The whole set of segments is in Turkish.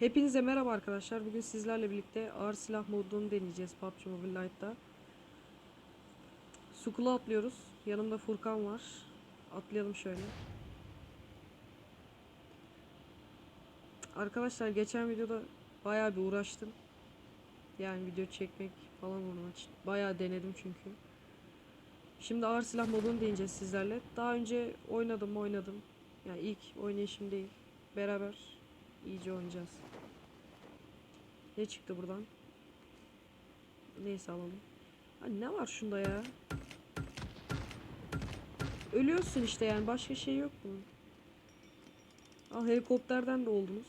Hepinize merhaba arkadaşlar. Bugün sizlerle birlikte ağır silah modunu deneyeceğiz PUBG Mobile Lite'da. Sukula atlıyoruz. Yanımda Furkan var. Atlayalım şöyle. Arkadaşlar geçen videoda bayağı bir uğraştım. Yani video çekmek falan onun için. Bayağı denedim çünkü. Şimdi ağır silah modunu deneyeceğiz sizlerle. Daha önce oynadım oynadım. Yani ilk oynayışım değil. Beraber iyice oynayacağız. Ne çıktı buradan? Neyse alalım. Ha, ne var şunda ya? Ölüyorsun işte yani başka şey yok bunun. Al helikopterden de oldunuz.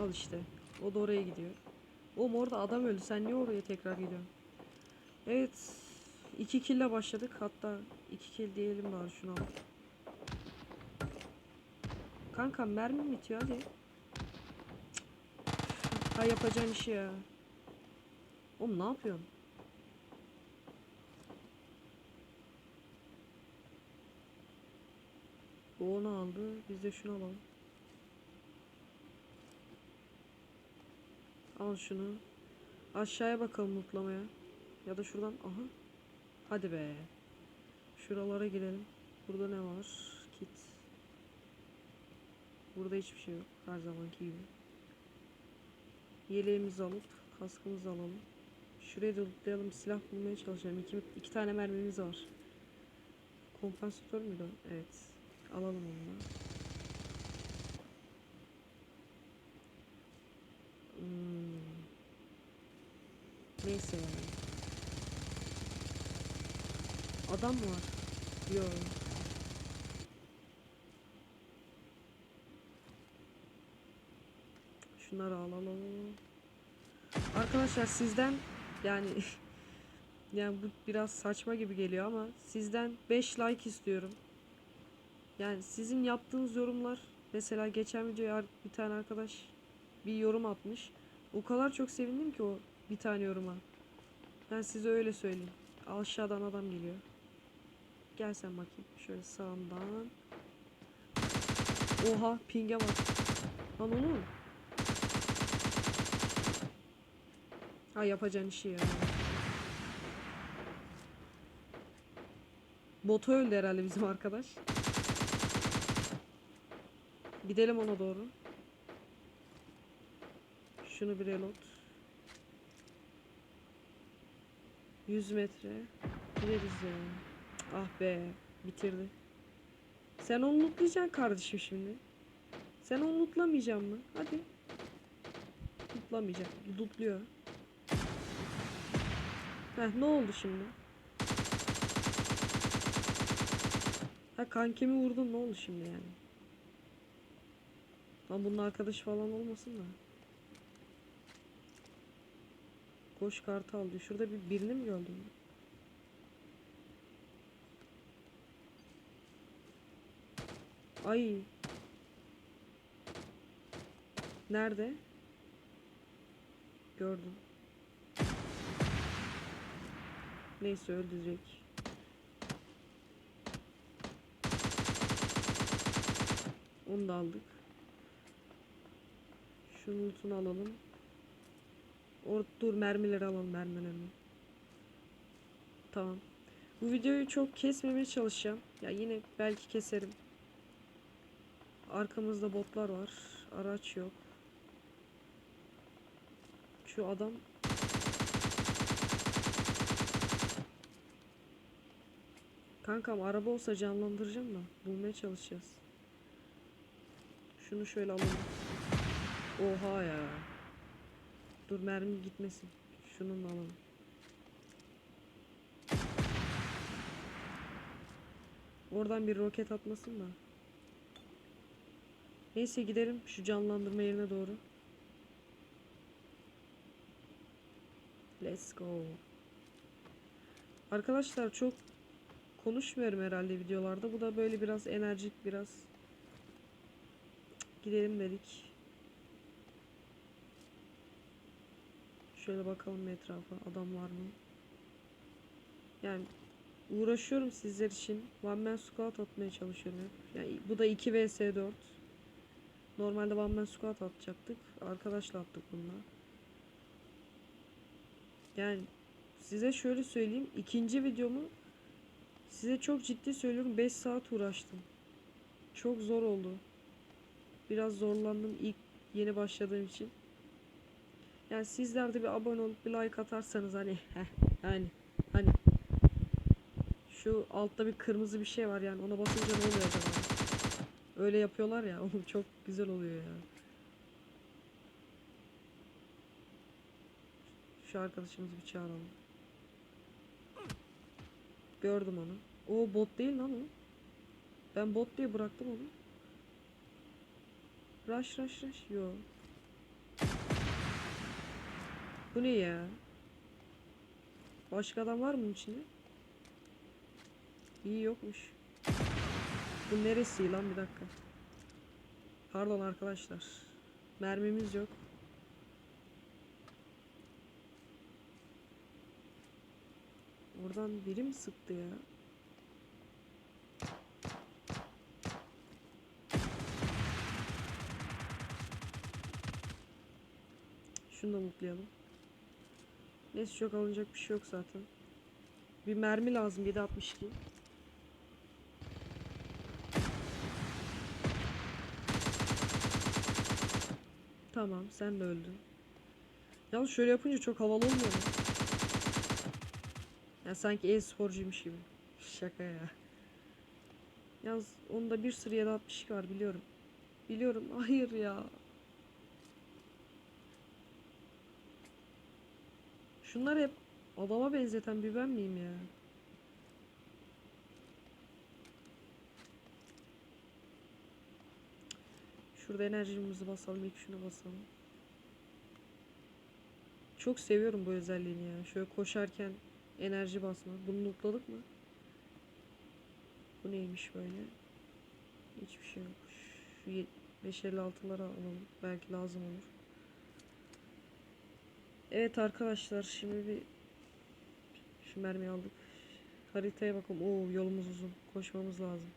Al işte. O da oraya gidiyor. Oğlum orada adam öldü. Sen niye oraya tekrar gidiyorsun? Evet. iki kille başladık. Hatta iki kill diyelim bari şunu al. Kanka mermi bitiyor hadi. Ha yapacağın işi ya. Oğlum ne yapıyorsun? Bu onu aldı. Biz de şunu alalım. Al şunu. Aşağıya bakalım mutlamaya. Ya da şuradan. Aha. Hadi be. Şuralara girelim. Burada ne var? Kit. Burada hiçbir şey yok. Her zamanki gibi. Yeleğimizi alıp kaskımızı alalım. Şuraya da. Silah bulmaya çalışalım. İki, iki tane mermimiz var. Kompansatör müydü? Evet. Alalım onu da. Hmm. Neyse yani. Adam mı var? Yok. Şunları alalım. Arkadaşlar sizden yani yani bu biraz saçma gibi geliyor ama sizden 5 like istiyorum. Yani sizin yaptığınız yorumlar mesela geçen videoya bir tane arkadaş bir yorum atmış. O kadar çok sevindim ki o bir tane yoruma. Ben size öyle söyleyeyim. Aşağıdan adam geliyor. Gel sen bakayım. Şöyle sağımdan. Oha pinge bak. Lan oğlum. Ha yapacağın işi ya. Botu öldü herhalde bizim arkadaş. Gidelim ona doğru. Şunu bir reload. 100 metre. Gideriz ya. Ah be. Bitirdi. Sen onu lootlayacaksın kardeşim şimdi. Sen onu lootlamayacaksın mı? Hadi. Lootlamayacak. Lootluyor. Heh ne oldu şimdi? Ha kankemi vurdun ne oldu şimdi yani? Lan bunun arkadaşı falan olmasın da. Koş kartı aldı. Şurada bir birini mi gördüm? Ay. Nerede? Gördüm. Neyse öldürecek. Onu da aldık. Şunun lootunu alalım. Or dur mermileri alalım mermilerini. Tamam. Bu videoyu çok kesmemeye çalışacağım. Ya yine belki keserim. Arkamızda botlar var. Araç yok. Şu adam Kankam araba olsa canlandıracağım da bulmaya çalışacağız. Şunu şöyle alalım. Oha ya. Dur mermi gitmesin. Şununla alalım. Oradan bir roket atmasın da. Neyse gidelim şu canlandırma yerine doğru. Let's go. Arkadaşlar çok konuşmuyorum herhalde videolarda. Bu da böyle biraz enerjik biraz. Gidelim dedik. Şöyle bakalım etrafa adam var mı? Yani uğraşıyorum sizler için. One man squat atmaya çalışıyorum. Yani bu da 2 vs 4. Normalde one man squat atacaktık. Arkadaşla attık bununla. Yani size şöyle söyleyeyim. ikinci videomu size çok ciddi söylüyorum 5 saat uğraştım. Çok zor oldu. Biraz zorlandım ilk yeni başladığım için. Yani sizler de bir abone olup bir like atarsanız hani heh, yani hani şu altta bir kırmızı bir şey var yani ona basınca ne oluyor acaba? Öyle yapıyorlar ya oğlum çok güzel oluyor ya. Şu arkadaşımızı bir çağıralım. Gördüm onu. O bot değil lan o. Ben bot diye bıraktım onu. Rush rush rush. Yo. Bu ne ya? Başka adam var mı içinde? İyi yokmuş. Bu neresi lan bir dakika. Pardon arkadaşlar. Mermimiz yok. Oradan biri mi sıktı ya? Şunu da mutlayalım. Neyse çok alınacak bir şey yok zaten. Bir mermi lazım 7.62. Tamam sen de öldün. Yalnız şöyle yapınca çok havalı olmuyor mu? Ya sanki e-sporcuymuş gibi. Şaka ya. Yalnız onda bir sürü 7.62 var biliyorum. Biliyorum. Hayır ya. Şunlar hep adama benzeten bir ben miyim ya? Şurada enerjimizi basalım, ilk şuna basalım. Çok seviyorum bu özelliğini ya. Şöyle koşarken enerji basma. Bunu notladık mı? Bu neymiş böyle? Hiçbir şey yok. Şu 556'lara alalım. Belki lazım olur. Evet arkadaşlar şimdi bir şu mermiyi aldık. Haritaya bakalım. Oo yolumuz uzun. Koşmamız lazım.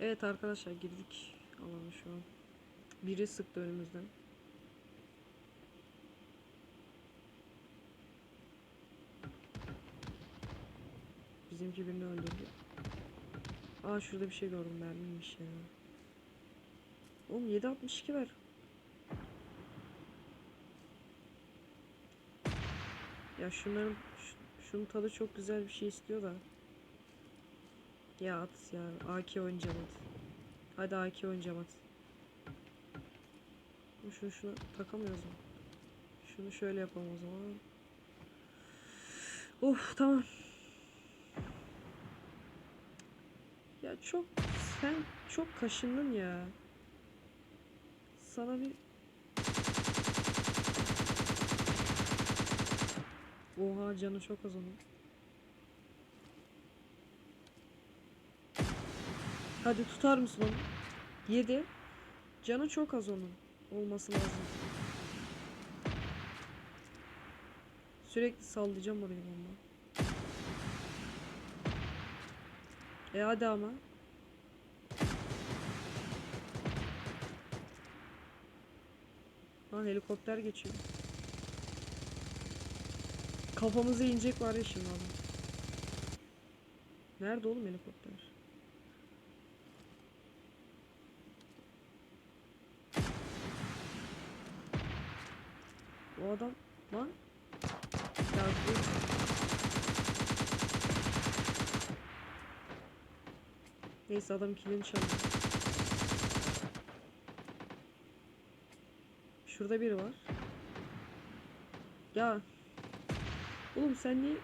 Evet arkadaşlar girdik alana şu an. Biri sıktı önümüzden. Bizimki birini öldürdü. Aa şurada bir şey gördüm mermiymiş ya. Oğlum 762 ver. Ya şunların şunun tadı çok güzel bir şey istiyor da. Ya at ya AK oynayacağım at. Hadi AK oynayacağım at. Şunu şunu takamıyoruz mu? Şunu şöyle yapalım o zaman. Of tamam. Ya çok sen çok kaşındın ya. Sana bir Oha canı çok az onun. Hadi tutar mısın onu? Yedi. Canı çok az onun. Olması lazım. Sürekli sallayacağım orayı bomba. E hadi ama. Lan helikopter geçiyor. Kafamıza inecek var ya şimdi adam. Nerede oğlum helikopter? O adam lan. Ya. Neyse adam kilini çaldı. Şurada biri var. Ya. Oğlum sen niye...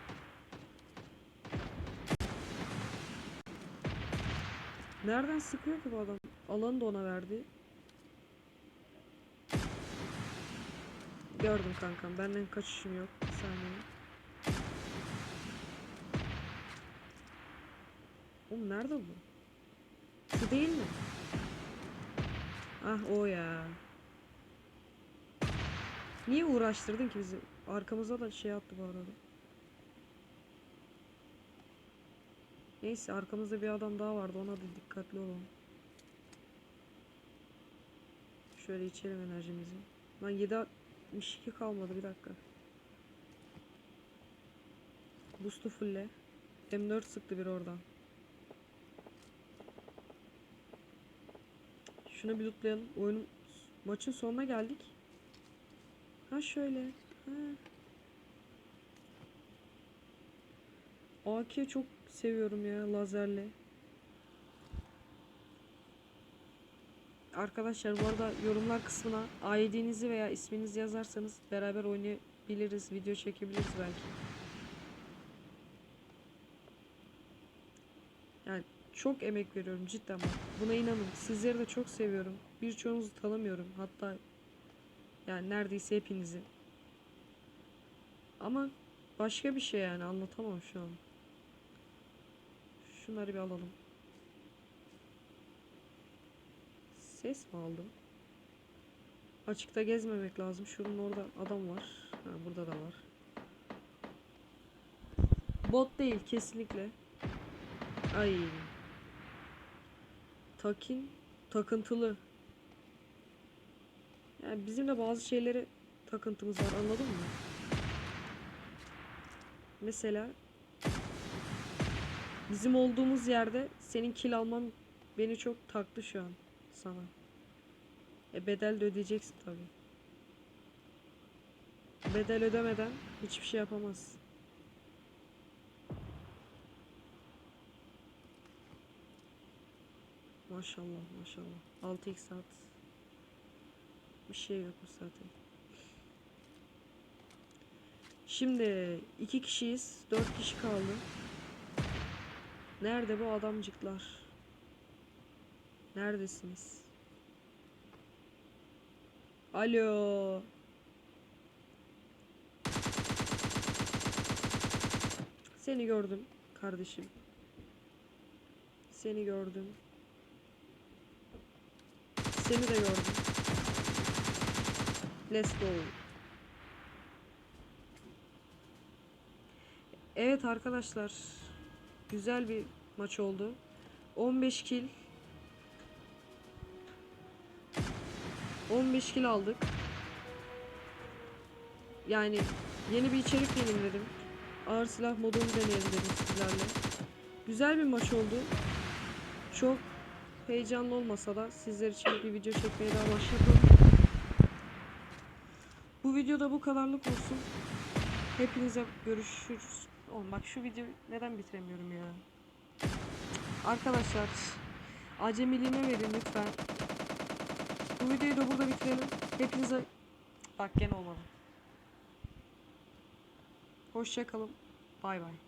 Nereden sıkıyor ki bu adam? Alanı da ona verdi. Gördüm kankam. Benden kaçışım yok. Bir saniye. Oğlum nerede bu? Şu değil mi? Ah o ya. Niye uğraştırdın ki bizi? Arkamıza da şey attı bu arada. Neyse arkamızda bir adam daha vardı ona da dikkatli olalım. Şöyle içelim enerjimizi. Lan 762 kalmadı bir dakika. Boost'u fulle. M4 sıktı bir oradan. Şunu bir lootlayalım. Oyunun maçın sonuna geldik. Ha şöyle. Ha. AK çok seviyorum ya lazerle. Arkadaşlar bu arada yorumlar kısmına ID'nizi veya isminizi yazarsanız beraber oynayabiliriz, video çekebiliriz belki. Yani çok emek veriyorum cidden. Buna inanın. Sizleri de çok seviyorum. Birçoğunuzu tanımıyorum. Hatta yani neredeyse hepinizi. Ama başka bir şey yani anlatamam şu an. Şunları bir alalım. Ses mi aldım? Açıkta gezmemek lazım. Şunun orada adam var. Ha, burada da var. Bot değil kesinlikle. Ay. Takin takıntılı. Yani bizim de bazı şeylere takıntımız var anladın mı? Mesela bizim olduğumuz yerde senin kill alman beni çok taktı şu an sana. E bedel de ödeyeceksin tabi. Bedel ödemeden hiçbir şey yapamazsın. Maşallah maşallah. 6x saat. Bir şey yok zaten. Şimdi iki kişiyiz. Dört kişi kaldı. Nerede bu adamcıklar? Neredesiniz? Alo. Seni gördüm kardeşim. Seni gördüm. Seni de gördüm. Let's go. Evet arkadaşlar. Güzel bir maç oldu. 15 kill. 15 kill aldık. Yani yeni bir içerik dedim. Ağır silah modunu deneyelim dedim sizlerle. Güzel bir maç oldu. Çok heyecanlı olmasa da sizler için bir video çekmeye daha başladım. Bu videoda bu kadarlık olsun. Hepinize görüşürüz. Oğlum bak şu videoyu neden bitiremiyorum ya. Arkadaşlar acemiliğime verin lütfen. Bu videoyu da burada bitirelim. Hepinize bak gene olmadı. Hoşça kalın. Bay bay.